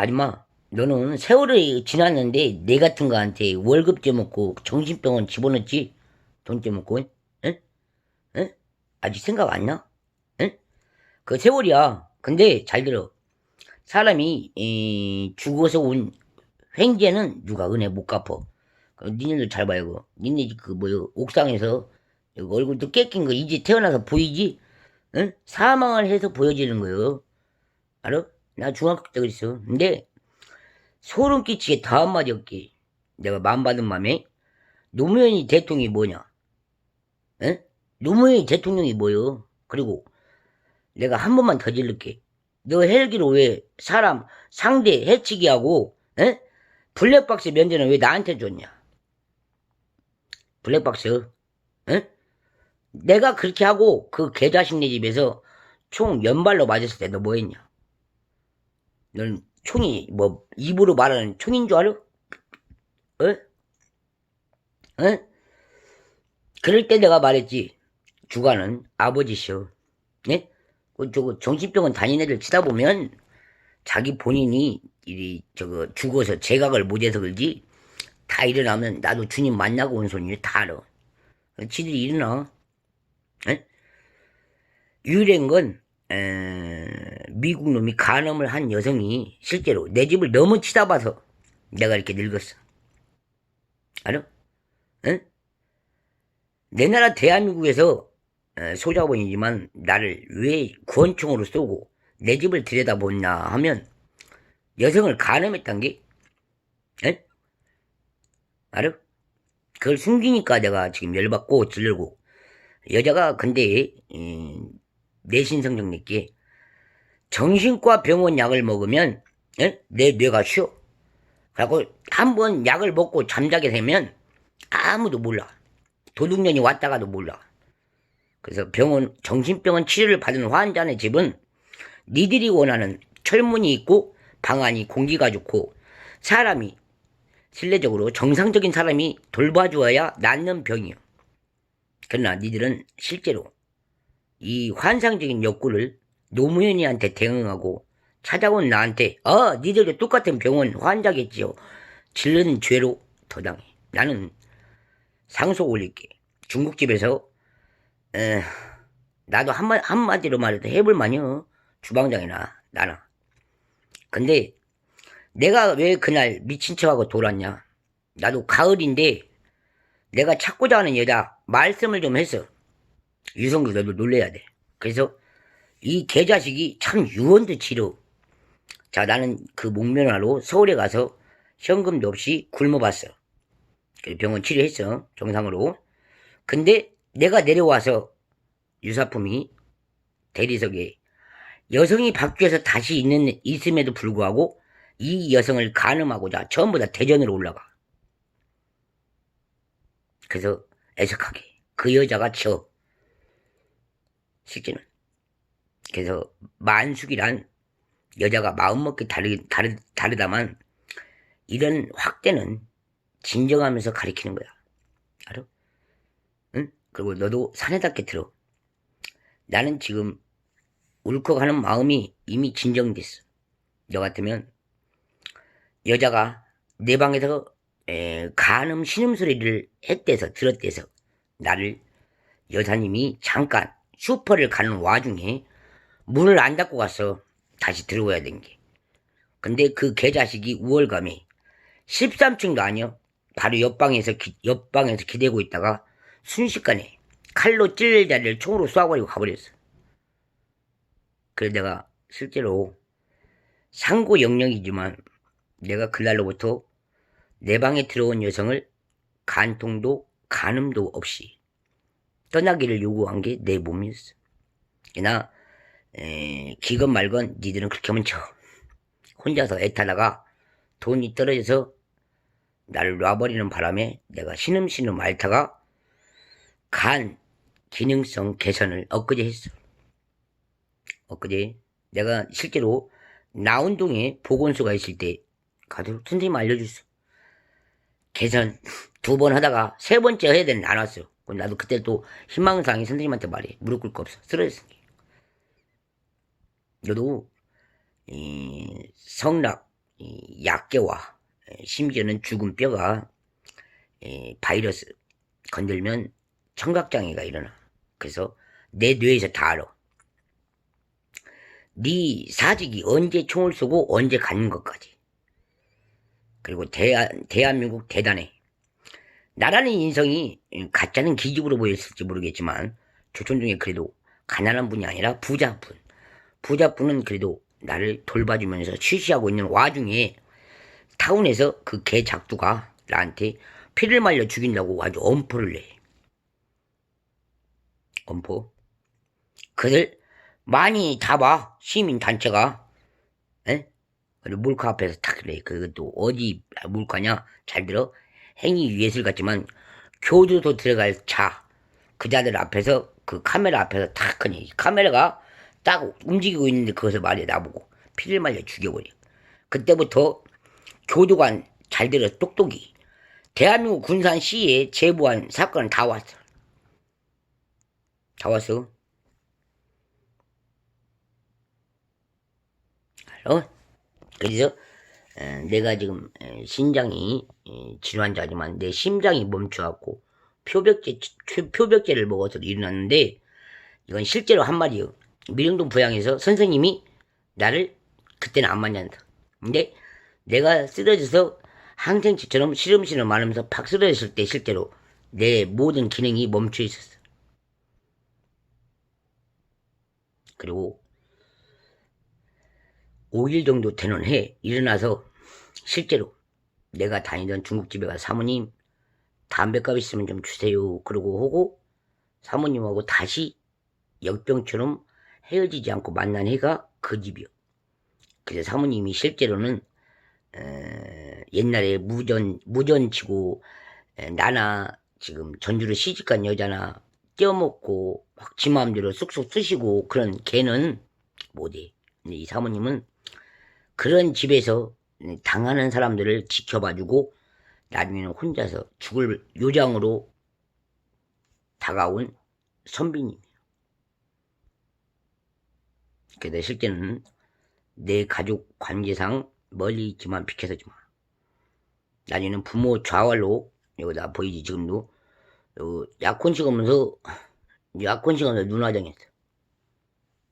아줌마, 너는 세월이 지났는데 내 같은 거한테 월급 떼먹고 정신병원 집어넣지? 돈 떼먹고, 응? 응? 아직 생각 안 나? 응? 그 세월이야. 근데 잘 들어. 사람이 이, 죽어서 온 횡재는 누가 은혜 못 갚어. 그 니네들 잘 봐요. 그거. 니네 그 뭐요 옥상에서 이거 얼굴도 깨낀 거 이제 태어나서 보이지? 응? 사망을 해서 보여지는 거요. 알아? 나 중학교 때 그랬어. 근데 소름 끼치게 다 한마디 없게 내가 마음 받은 맘에 노무현이 대통령이 뭐냐? 응? 노무현이 대통령이 뭐요? 그리고 내가 한 번만 더 질를게. 너 헬기로 왜 사람 상대 해치기 하고 응? 블랙박스 면제는 왜 나한테 줬냐? 블랙박스 응? 내가 그렇게 하고 그 개자식네 집에서 총 연발로 맞았을 때 너 뭐 했냐? 넌 총이 뭐 입으로 말하는 총인 줄 알아? 어? 어? 그럴 때 내가 말했지. 주관은 아버지시오. 네? 그 저거 정신병원 다니는 애들 치다 보면 자기 본인이 이 저거 죽어서 제각을 못해서 그러지 다 일어나면 나도 주님 만나고 온 손이 다 알아. 지들이 일어나. 에? 유일한 건 에, 미국 놈이 간음을 한 여성이 실제로 내 집을 너무 치다 봐서 내가 이렇게 늙었어. 알아? 응? 내 나라 대한민국에서 에, 소자본이지만 나를 왜 구원총으로 쏘고 내 집을 들여다보냐 하면 여성을 간음했단 게 에? 알아? 그걸 숨기니까 내가 지금 열받고 질르고 여자가 근데 음, 내신성적 내게 정신과 병원 약을 먹으면 에? 내 뇌가 쉬어. 그래갖고 한 번 약을 먹고 잠자게 되면 아무도 몰라. 도둑년이 왔다가도 몰라. 그래서 병원 정신병원 치료를 받은 환자네 집은 니들이 원하는 철문이 있고 방안이 공기가 좋고 사람이 실내적으로 정상적인 사람이 돌봐주어야 낫는 병이요. 그러나 니들은 실제로 이 환상적인 욕구를 노무현이한테 대응하고 찾아온 나한테 어 니들도 똑같은 병원 환자겠지요. 질른 죄로 더 당해. 나는 상속 올릴게. 중국집에서 에, 나도 한마, 한마디로 말해도 해볼 만요. 주방장이나 나나. 근데 내가 왜 그날 미친 척하고 돌았냐. 나도 가을인데 내가 찾고자 하는 여자 말씀을 좀 했어. 유성도 너도 놀래야 돼. 그래서 이 개자식이 참 유언도 치료. 자, 나는 그 목면화로 서울에 가서 현금도 없이 굶어봤어. 병원 치료했어. 정상으로. 근데 내가 내려와서 유사품이 대리석에 여성이 바뀌어서 다시 있는, 있음에도 불구하고 이 여성을 가늠하고자 전부 다 대전으로 올라가. 그래서 애석하게 그 여자가 저 실제는 그래서 만숙이란 여자가 마음먹기 다르, 다르, 다르다만 이런 확대는 진정하면서 가리키는 거야 알아? 응? 그리고 너도 사내답게 들어 나는 지금 울컥하는 마음이 이미 진정됐어 너 같으면 여자가 내 방에서 에, 간음 신음 소리를 했대서 들었대서 나를 여사님이 잠깐 슈퍼를 가는 와중에 문을 안 닫고 가서 다시 들어와야 된 게. 근데 그 개자식이 우월감에 13층도 아니요. 바로 옆방에서 기, 옆방에서 기대고 있다가 순식간에 칼로 찔릴 자리를 총으로 쏴버리고 가버렸어. 그래서 내가 실제로 상고 영령이지만 내가 그날로부터 내 방에 들어온 여성을 간통도 간음도 없이 떠나기를 요구한 게 내 몸이었어. 그러나 에, 기건 말건 니들은 그렇게 하면 쳐. 혼자서 애타다가 돈이 떨어져서 나를 놔버리는 바람에 내가 신음신음 앓다가 간 기능성 개선을 엊그제 했어. 엊그제 내가 실제로 나운동에 보건소가 있을 때 가도 선생님 알려줬어. 개선 두 번 하다가 세 번째 해야 되는 안 왔어. 나도 그때 또 희망상이 선생님한테 말해. 무릎 꿇고 없어. 쓰러졌으니. 너도 이 성락 이 약계와 에, 심지어는 죽은 뼈가 에, 바이러스 건들면 청각장애가 일어나. 그래서 내 뇌에서 다 알아. 네 사직이 언제 총을 쏘고 언제 가는 것까지. 그리고 대한, 대한민국 대단해. 나라는 인성이 가짜는 기집으로 보였을지 모르겠지만 조선 중에 그래도 가난한 분이 아니라 부자분. 부자분은 그래도 나를 돌봐주면서 쉬쉬하고 있는 와중에 타운에서 그 개 작두가 나한테 피를 말려 죽인다고 아주 엄포를 내. 엄포. 그들 많이 잡아 시민 단체가. 에? 그리고 물가 앞에서 탁 그래. 그것도 어디 물가냐? 잘 들어. 행위 예술 같지만 교도소 들어갈 차. 그 자들 앞에서 그 카메라 앞에서 탁 하니 카메라가 딱 움직이고 있는데 그것을 말해 나보고 피를 말려 죽여버려. 그때부터 교도관 잘 들어 똑똑이 대한민국 군산 시에 제보한 사건은 다 왔어. 다 왔어. 알어? 그래서 에, 내가 지금 에, 신장이 에, 질환자지만 내 심장이 멈춰갖고 표백제 표- 표백제를 먹어서 일어났는데 이건 실제로 한 말이요. 미령동 부양에서 선생님이 나를 그때는 안 만난다. 근데 내가 쓰러져서 항생치처럼 시름시름 하면서 팍 쓰러졌을 때 실제로 내 모든 기능이 멈춰 있었어. 그리고 5일 정도 되는 해 일어나서 실제로 내가 다니던 중국집에 가 사모님 담배값 있으면 좀 주세요. 그러고 하고 사모님하고 다시 역병처럼 헤어지지 않고 만난 해가 그 집이요. 그래서 사모님이 실제로는 에, 옛날에 무전 무전치고 에, 나나 지금 전주로 시집간 여자나 떼어먹고 막 지 마음대로 쑥쑥 쓰시고 그런 개는 못해. 근데 이 사모님은 그런 집에서 당하는 사람들을 지켜봐주고 나중에는 혼자서 죽을 요장으로 다가온 선비님 이에요. 그래서 실제는 내 가족 관계상 멀리 있지만 비켜서 지 마. 나중에는 부모 좌활로 여기다 보이지 지금도 요 약혼식 하면서 약혼식 하면서 눈화장 했어.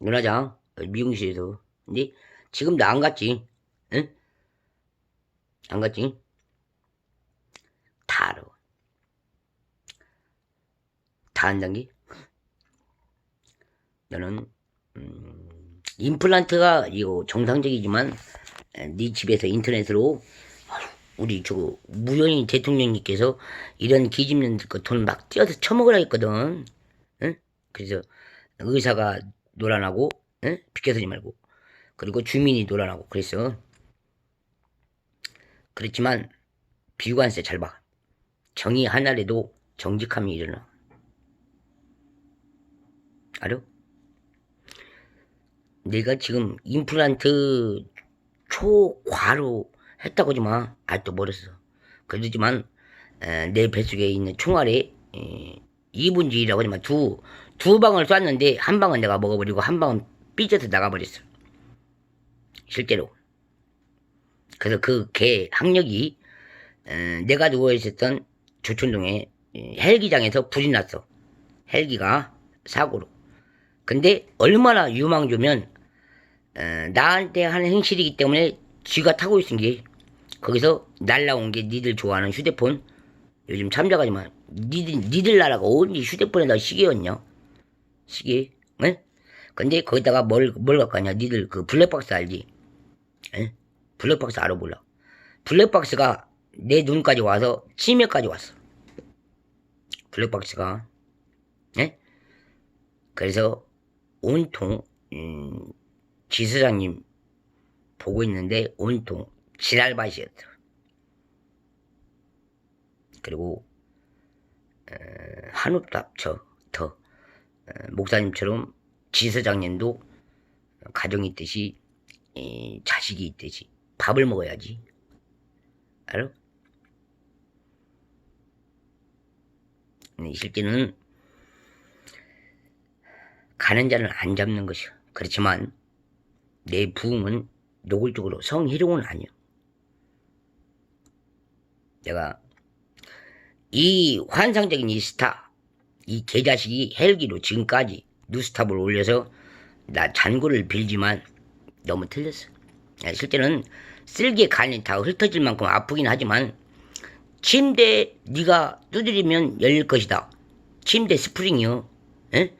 눈화장 미용실에서 근데 지금도 안 갔지. 응? 안 갔지? 다 알아. 다 안단 게? 너는 음, 임플란트가 이거 정상적이지만 에, 네 집에서 인터넷으로 우리 저 무연히 대통령님께서 이런 기집년들 거돈막 띄어서 처먹으라 했거든. 응? 그래서 의사가 노란하고 응? 비켜서지 말고 그리고 주민이 노란하고 그랬어. 그렇지만 비관세 잘 봐. 정의 하나라도 정직함이 일어나. 알아? 내가 지금 임플란트 초과로 했다고 하지 마. 아직도 멀었어. 그러지만 에, 내 뱃속에 있는 총알에 에, 2분지라고 하지만 두, 두 방을 쐈는데 한 방은 내가 먹어버리고 한 방은 삐져서 나가버렸어. 실제로. 그래서 그 개 학력이 에, 내가 누워있었던 조촌동에 에, 헬기장에서 불이 났어. 헬기가 사고로. 근데 얼마나 유망주면 에, 나한테 하는 행실이기 때문에 쥐가 타고 있은 게 거기서 날라온 게 니들 좋아하는 휴대폰 요즘 참작하지 마. 니들 니들 나라가 언제 휴대폰에다 시계였냐? 시계? 응? 근데 거기다가 뭘, 뭘 갖고 왔냐? 니들 그 블랙박스 알지? 에? 블랙박스 알아 몰라? 블랙박스가 내 눈까지 와서 치매까지 왔어. 블랙박스가. 에? 그래서 온통 음, 지사장님 보고 있는데 온통 지랄밭이었어. 그리고 에, 한없도 합쳐 더 에, 목사님처럼 지사장님도 가정이 있듯이 에, 자식이 있듯이 밥을 먹어야지. 알아? 네, 실제는 가는 자는 안 잡는 것이야. 그렇지만 내 부흥은 노골적으로 성희롱은 아니야. 내가 이 환상적인 이 스타, 이 개자식이 헬기로 지금까지 뉴스탑을 올려서 나 잔고를 빌지만 너무 틀렸어. 야, 실제는 쓸개 간이 다 흩어질 만큼 아프긴 하지만 침대 네가 두드리면 열릴 것이다. 침대 스프링이요. 에?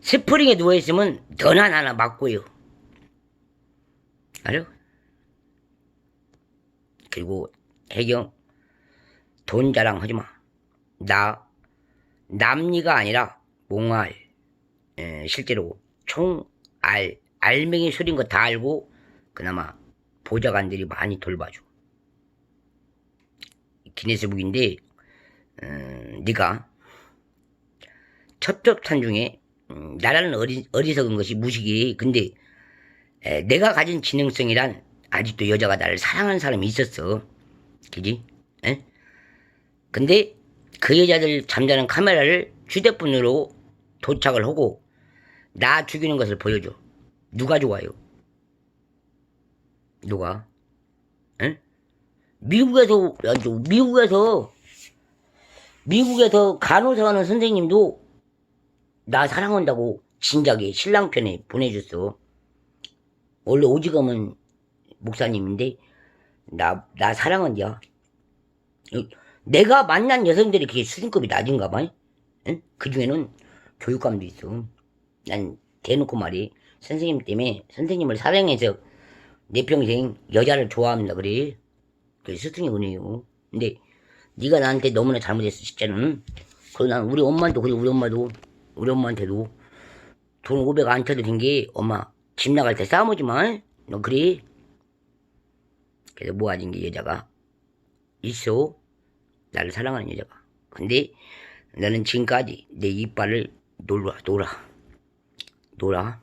스프링에 누워있으면 전화 하나 맞고요. 알아? 그리고 해경 돈 자랑하지 마. 나 남리가 아니라 몽알. 에, 실제로 총알 알맹이 소린 거 다 알고 그나마 보좌관들이 많이 돌봐줘. 기네스북인데 어, 네가 첩첩산 중에 음, 나라는 어리, 어리석은 것이 무식이 근데 에, 내가 가진 지능성이란 아직도 여자가 나를 사랑하는 사람이 있었어 그지? 에? 근데 그 여자들 잠자는 카메라를 휴대폰으로 도착을 하고 나 죽이는 것을 보여줘 누가 좋아요? 누가? 에? 미국에서 미국에서 미국에서 간호사 하는 선생님도 나 사랑한다고 진작에 신랑 편에 보내줬어. 원래 오지검은 목사님인데 나 나 사랑한다. 내가 만난 여성들이 그게 수준급이 낮은가 봐. 응? 그 중에는 교육감도 있어. 난 대놓고 말이 선생님 때문에 선생님을 사랑해서 내 평생 여자를 좋아합니다 그래. 그 스승의 은혜요. 근데 네가 나한테 너무나 잘못했어 진짜는. 그리고 난 우리 엄마도 그래 우리 엄마도 우리 엄마한테도 돈 500 안 쳐도 된 게 엄마 집 나갈 때 싸우지 마. 너 그래. 그래서 모아진 게 여자가 있어. 나를 사랑하는 여자가. 근데 나는 지금까지 내 이빨을 놀아 놀아 놀아.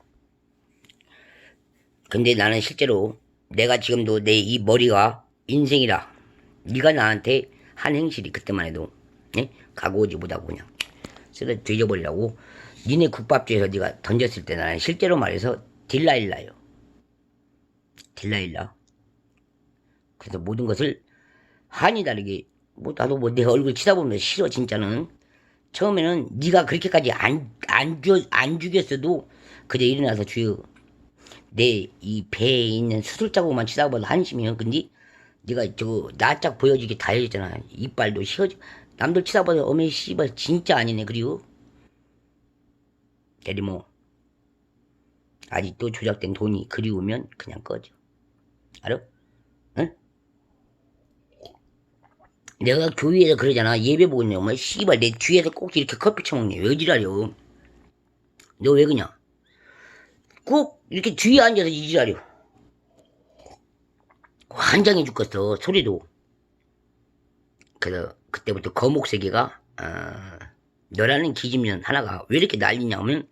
근데 나는 실제로 내가 지금도 내 이 머리가 인생이라 네가 나한테 한 행실이 그때만 해도 네? 가고 오지 못하고 그냥 쓰러 뒤져버리라고 니네 국밥집에서 네가 던졌을 때 나는 실제로 말해서 딜라일라요 딜라일라 그래서 모든 것을 한이 다르게 뭐 나도 뭐 내 얼굴 치다보면 싫어 진짜는 처음에는 네가 그렇게까지 안, 안, 죽였어도 그저 일어나서 주여 내 이 배에 있는 수술 자국만 치다보면 한심해요 근데 네가 저거 낯짝 보여주게 다 해줬잖아. 이빨도 휘어져. 남들 치다보다 어메 씨발 진짜 아니네. 그리고 대리모 아직도 조작된 돈이 그리우면 그냥 꺼져. 알아? 응? 내가 교회에서 그러잖아. 예배 보고 있네. 어머 씨발 내 뒤에서 꼭 이렇게 커피 처먹네. 왜 지랄려? 너왜 그냐? 꼭 이렇게 뒤에 앉아서 이 지랄려. 환장해 죽겠어 소리도 그래서 그때부터 거목세계가 어, 너라는 기집년 하나가 왜 이렇게 난리냐면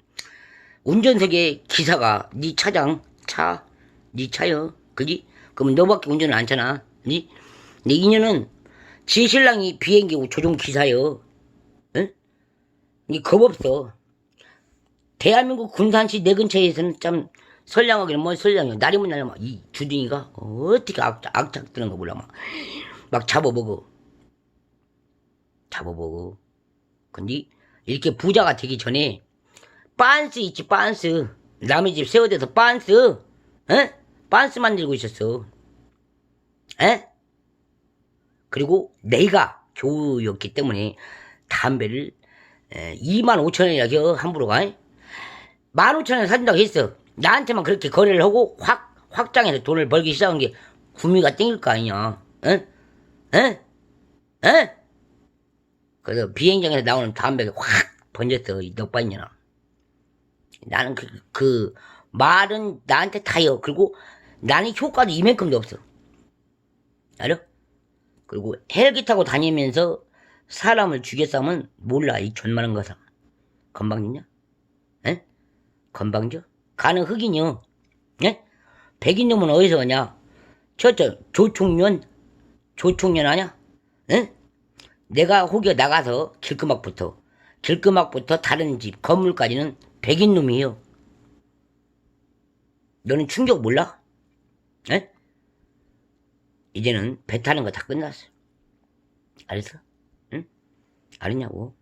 운전석에 기사가 네 차장 차 네 차여 그지 그러면 너밖에 운전을 안 하잖아 그지 네 인연은 지 신랑이 비행기 조종 기사여 응? 이 겁없어 대한민국 군산시 내 근처에서는 참 선량하기는 뭐 선량이야. 날이면 날이면 이 주둥이가 어떻게 악, 악착 뜨는 거 몰라 막. 막 잡아보고. 잡아보고. 근데 이렇게 부자가 되기 전에 빤스 있지 빤스. 남의 집 세워대서 빤스. 에? 빤스 만들고 있었어. 에? 그리고 내가 교우였기 때문에 담배를 2만 5천 원이라 함부로 가. 1만 5천 원 사준다고 했어. 나한테만 그렇게 거래를 하고 확 확장해서 돈을 벌기 시작한 게 구미가 땡길 거 아니냐? 응? 응? 응? 그래서 비행장에서 나오는 담배가 확 번졌어 이 넉반이나. 나는 그, 그 말은 나한테 타요. 그리고 나는 효과도 이만큼도 없어. 알아? 그리고 헬기 타고 다니면서 사람을 죽였으면 몰라 이 존만한 거사. 건방지냐? 에? 건방져? 가는 흑인이요. 예? 백인 놈은 어디서 오냐? 저저 조총련 조총련 아냐? 예? 내가 혹여 나가서 길끄막부터 길끄막부터 다른 집 건물까지는 백인 놈이에요. 너는 충격 몰라? 예? 이제는 배 타는 거 다 끝났어. 알았어? 응? 알았냐고?